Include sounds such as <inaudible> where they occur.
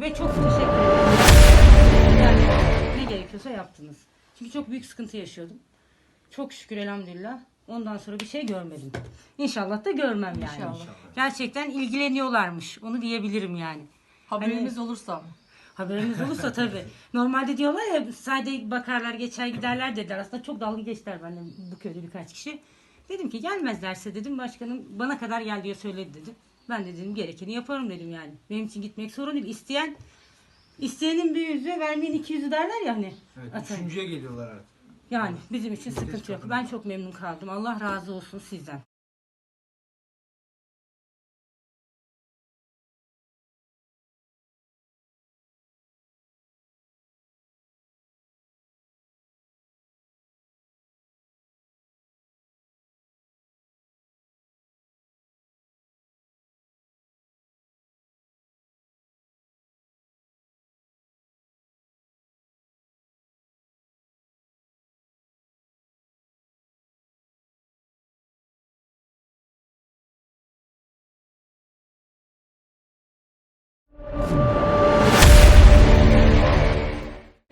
Ve çok teşekkür ederim. Yani ne gerekiyorsa yaptınız. Çünkü çok büyük sıkıntı yaşıyordum. Çok şükür elhamdülillah. Ondan sonra bir şey görmedim. İnşallah da görmem yani. İnşallah. Gerçekten ilgileniyorlarmış. Onu diyebilirim yani. Haberimiz olursa mı? Haberiniz olursa <laughs> tabii. Normalde diyorlar ya sadece bakarlar geçer giderler dediler. Aslında çok dalga geçtiler benimle bu köyde birkaç kişi. Dedim ki gelmezlerse dedim başkanım bana kadar gel diye söyledi dedim. Ben de dedim gerekeni yaparım dedim yani. Benim için gitmek sorun değil. İsteyen isteyenin bir yüzü vermeyen iki yüzü derler ya hani. Evet, üçüncüye geliyorlar artık. Yani bizim için sıkıntı yok. Ben çok memnun kaldım. Allah razı olsun sizden.